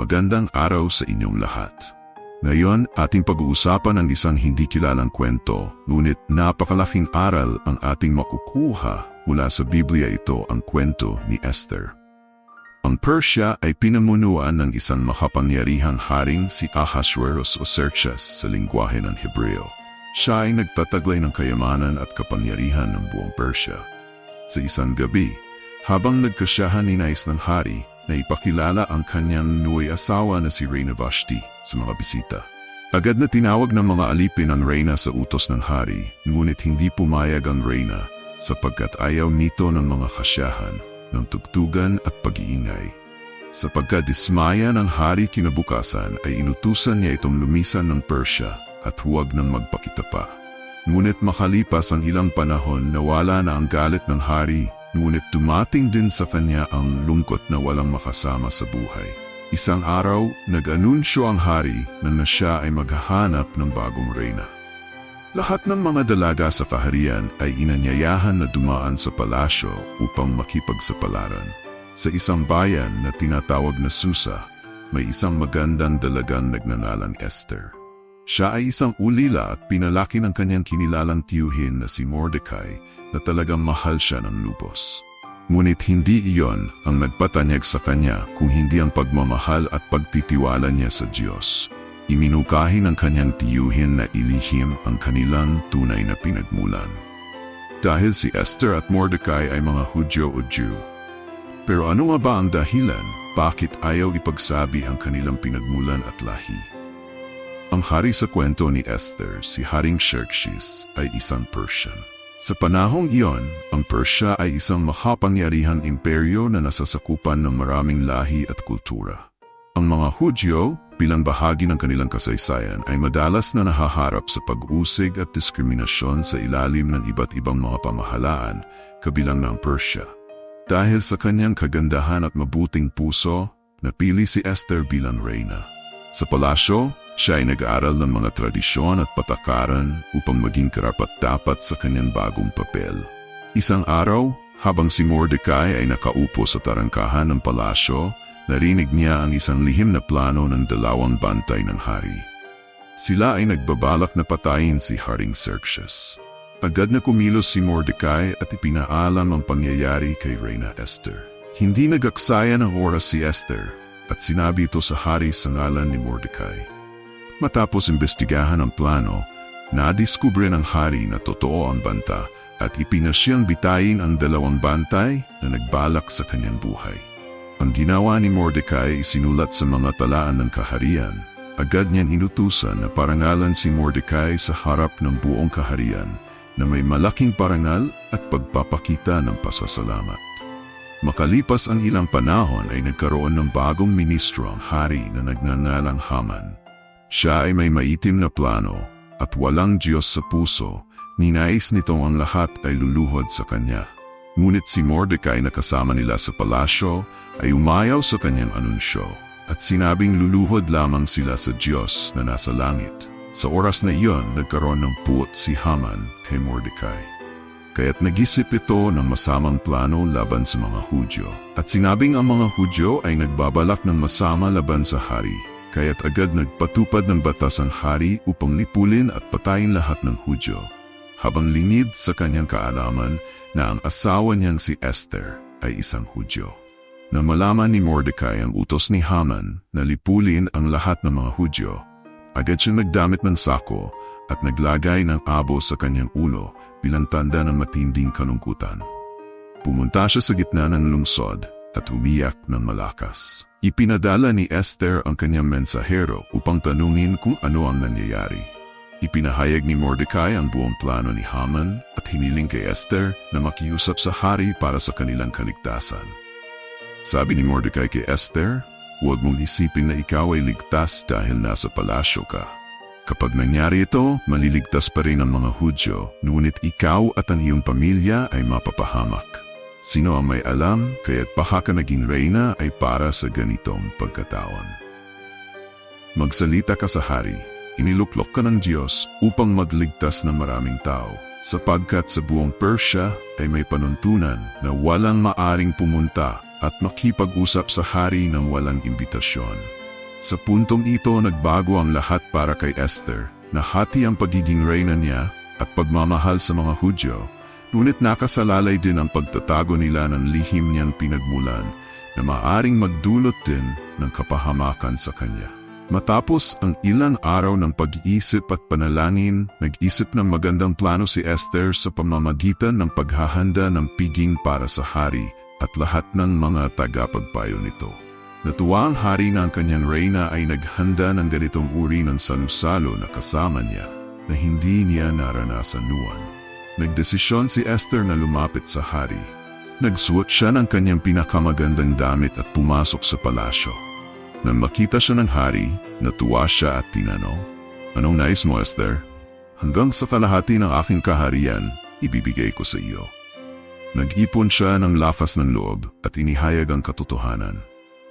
Magandang araw sa inyong lahat. Ngayon, ating pag-uusapan ang isang hindi kilalang kwento, ngunit napakalaking aral ang ating makukuha mula sa Biblia ito ang kwento ni Esther. Ang Persia ay pinamunuan ng isang makapangyarihang haring si Ahasuerus o Xerxes sa lingwahe ng Hebreo. Siya ay nagtataglay ng kayamanan at kapangyarihan ng buong Persia. Sa isang gabi, habang nagkasyahan ni Nais ng hari, na ipakilala ang kanyang nuwi asawa na si Reyna Vashti sa mga bisita. Agad na tinawag ng mga alipin ang Reyna sa utos ng hari, ngunit hindi pumayag ang Reyna sapagkat ayaw nito ng mga kasyahan, ng tugtugan at pag-iingay. Sapagkat dismaya ng hari kinabukasan ay inutusan niya itong lumisan ng Persia at huwag nang magpakita pa. Ngunit makalipas ang ilang panahon nawala na ang galit ng hari Ngunit dumating din sa kanya ang lungkot na walang makasama sa buhay. Isang araw, nag-anunsyo ang hari na na siya ay maghahanap ng bagong reyna. Lahat ng mga dalaga sa kaharian ay inanyayahan na dumaan sa palasyo upang makipagsapalaran. Sa isang bayan na tinatawag na Susa, may isang magandang dalagang nagnanalang Esther. Siya ay isang ulila at pinalaki ng kanyang kinilalang tiyuhin na si Mordecai na talagang mahal siya ng lubos. Ngunit hindi iyon ang nagpatanyag sa kanya kung hindi ang pagmamahal at pagtitiwala niya sa Diyos. Iminukahi ng kanyang tiyuhin na ilihim ang kanilang tunay na pinagmulan. Dahil si Esther at Mordecai ay mga Hudyo o Jew. Pero ano nga ba ang dahilan bakit ayaw ipagsabi ang kanilang pinagmulan at lahi? Ang hari sa kwento ni Esther, si Haring Xerxes, ay isang Persian. Sa panahong iyon, ang Persia ay isang makapangyarihang imperyo na nasasakupan ng maraming lahi at kultura. Ang mga Hudyo, bilang bahagi ng kanilang kasaysayan, ay madalas na nahaharap sa pag-usig at diskriminasyon sa ilalim ng iba't ibang mga pamahalaan, kabilang ng Persia. Dahil sa kanyang kagandahan at mabuting puso, napili si Esther bilang reyna. Sa palasyo, siya ay nag-aaral ng mga tradisyon at patakaran upang maging karapat-dapat sa kanyang bagong papel. Isang araw, habang si Mordecai ay nakaupo sa tarangkahan ng palasyo, narinig niya ang isang lihim na plano ng dalawang bantay ng hari. Sila ay nagbabalak na patayin si Haring Xerxes. Agad na kumilos si Mordecai at ipinaalam ang pangyayari kay Reyna Esther. Hindi nagaksaya ng oras si Esther at sinabi ito sa hari sa ngalan ni Mordecai. Matapos imbestigahan ang plano, nadiskubre ng hari na totoo ang banta at ipinasyang bitayin ang dalawang bantay na nagbalak sa kanyang buhay. Ang ginawa ni Mordecai sinulat sa mga talaan ng kaharian. Agad niyan inutusan na parangalan si Mordecai sa harap ng buong kaharian na may malaking parangal at pagpapakita ng pasasalamat. Makalipas ang ilang panahon ay nagkaroon ng bagong ministro ang hari na nagnangalang Haman. Siya ay may maitim na plano at walang Diyos sa puso, ninais nitong ang lahat ay luluhod sa kanya. Ngunit si Mordecai na kasama nila sa palasyo ay umayaw sa kanyang anunsyo at sinabing luluhod lamang sila sa Diyos na nasa langit. Sa oras na iyon, nagkaroon ng puot si Haman kay Mordecai. Kaya't nag-isip ito ng masamang plano laban sa mga Hudyo. At sinabing ang mga Hudyo ay nagbabalak ng masama laban sa hari kaya't agad nagpatupad ng batas ang hari upang lipulin at patayin lahat ng Hudyo, habang lingid sa kanyang kaalaman na ang asawa niyang si Esther ay isang Hudyo. Na malaman ni Mordecai ang utos ni Haman na lipulin ang lahat ng mga Hudyo, agad siyang nagdamit ng sako at naglagay ng abo sa kanyang ulo bilang tanda ng matinding kalungkutan. Pumunta siya sa gitna ng lungsod at umiyak ng malakas. Ipinadala ni Esther ang kanyang mensahero upang tanungin kung ano ang nangyayari. Ipinahayag ni Mordecai ang buong plano ni Haman at hiniling kay Esther na makiusap sa hari para sa kanilang kaligtasan. Sabi ni Mordecai kay Esther, huwag mong isipin na ikaw ay ligtas dahil nasa palasyo ka. Kapag nangyari ito, maliligtas pa rin ang mga Hudyo, ngunit ikaw at ang iyong pamilya ay mapapahamak. Sino ang may alam kaya't baka ka naging reyna ay para sa ganitong pagkataon. Magsalita ka sa hari, iniluklok ka ng Diyos upang magligtas ng maraming tao, sapagkat sa buong Persia ay may panuntunan na walang maaring pumunta at makipag-usap sa hari ng walang imbitasyon. Sa puntong ito nagbago ang lahat para kay Esther, nahati ang pagiging reyna niya at pagmamahal sa mga Hudyo, ngunit nakasalalay din ang pagtatago nila ng lihim niyang pinagmulan na maaring magdulot din ng kapahamakan sa kanya. Matapos ang ilang araw ng pag-iisip at panalangin, nag-isip ng magandang plano si Esther sa pamamagitan ng paghahanda ng piging para sa hari at lahat ng mga tagapagpayo nito. Natuwa ang hari na ang kanyang reyna ay naghanda ng ganitong uri ng salusalo na kasama niya na hindi niya naranasan nuwan. Nagdesisyon si Esther na lumapit sa hari. Nagsuot siya ng kanyang pinakamagandang damit at pumasok sa palasyo. Nang makita siya ng hari, natuwa siya at tinanong, Anong nais mo, Esther? Hanggang sa kalahati ng aking kaharian, ibibigay ko sa iyo. Nag-ipon siya ng lakas ng loob at inihayag ang katotohanan.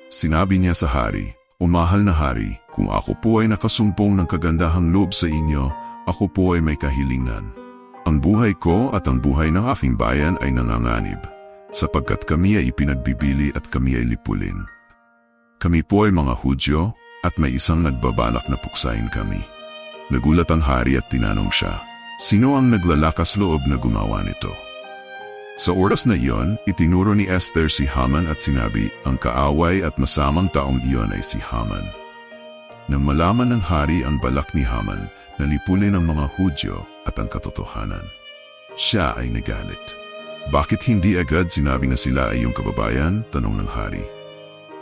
Sinabi niya sa hari, O mahal na hari, kung ako po ay nakasumpong ng kagandahang loob sa inyo, ako po ay may kahilingan. Ang buhay ko at ang buhay ng aking bayan ay nanganganib, sapagkat kami ay ipinagbibili at kami ay lipulin. Kami po ay mga Hudyo at may isang nagbabalak na puksain kami. Nagulat ang hari at tinanong siya, Sino ang naglalakas loob na gumawa nito? Sa oras na iyon, itinuro ni Esther si Haman at sinabi, ang kaaway at masamang taong iyon ay si Haman. Nang malaman ng hari ang balak ni Haman, nalipulin ang mga Hudyo at ang katotohanan. Siya ay nagalit. Bakit hindi agad sinabi na sila ay iyong kababayan? Tanong ng hari.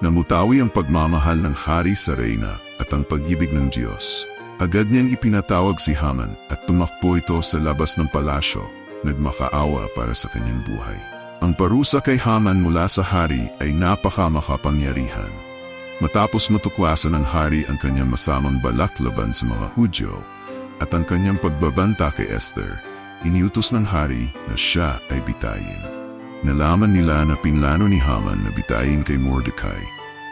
Namutawi ang pagmamahal ng hari sa reyna at ang pag-ibig ng Diyos. Agad niyang ipinatawag si Haman at tumakbo ito sa labas ng palasyo, nagmakaawa para sa kanyang buhay. Ang parusa kay Haman mula sa hari ay napakamakapangyarihan. Matapos matuklasan ng hari ang kanyang masamang balak laban sa mga Hudyo at ang kanyang pagbabanta kay Esther, iniutos ng hari na siya ay bitayin. Nalaman nila na pinlano ni Haman na bitayin kay Mordecai,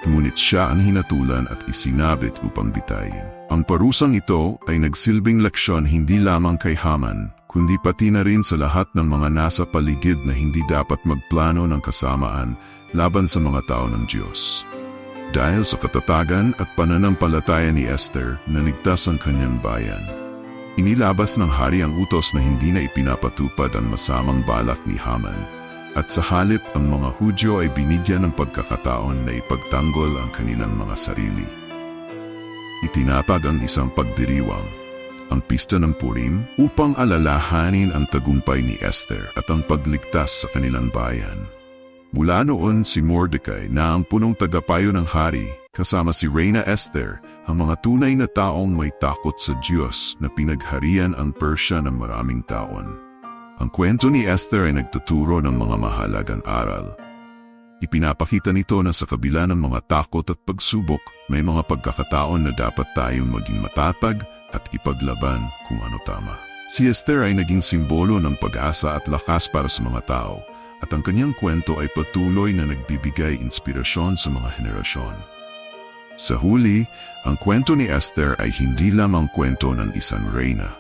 ngunit siya ang hinatulan at isinabit upang bitayin. Ang parusang ito ay nagsilbing leksyon hindi lamang kay Haman, kundi pati na rin sa lahat ng mga nasa paligid na hindi dapat magplano ng kasamaan laban sa mga tao ng Diyos. Dahil sa katatagan at pananampalataya ni Esther, nanigtas ang kanyang bayan. Inilabas ng hari ang utos na hindi na ipinapatupad ang masamang balak ni Haman at sa halip ang mga Hudyo ay binigyan ng pagkakataon na ipagtanggol ang kanilang mga sarili. Itinatag ang isang pagdiriwang, ang pista ng Purim, upang alalahanin ang tagumpay ni Esther at ang pagligtas sa kanilang bayan. Mula noon si Mordecai na ang punong tagapayo ng hari kasama si Reina Esther, ang mga tunay na taong may takot sa Diyos na pinagharian ang Persia ng maraming taon. Ang kwento ni Esther ay nagtuturo ng mga mahalagang aral. Ipinapakita nito na sa kabila ng mga takot at pagsubok, may mga pagkakataon na dapat tayong maging matatag at ipaglaban kung ano tama. Si Esther ay naging simbolo ng pag-asa at lakas para sa mga tao, at ang kanyang kwento ay patuloy na nagbibigay inspirasyon sa mga henerasyon. Sa huli, ang kwento ni Esther ay hindi lamang kwento ng isang reyna.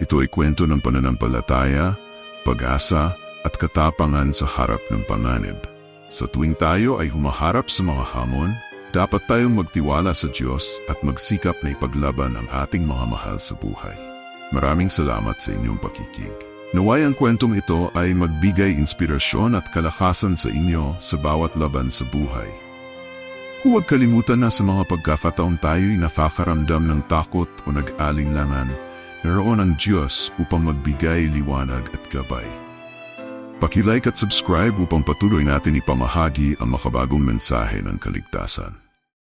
Ito ay kwento ng pananampalataya, pag-asa at katapangan sa harap ng panganib. Sa tuwing tayo ay humaharap sa mga hamon, dapat tayong magtiwala sa Diyos at magsikap na ipaglaban ang ating mga mahal sa buhay. Maraming salamat sa inyong pakikig. Naway ang kwentong ito ay magbigay inspirasyon at kalakasan sa inyo sa bawat laban sa buhay. Huwag kalimutan na sa mga pagkakataon tayo'y nakakaramdam ng takot o nag-alinlangan naroon ang Diyos upang magbigay liwanag at gabay. Pakilike at subscribe upang patuloy natin ipamahagi ang makabagong mensahe ng kaligtasan.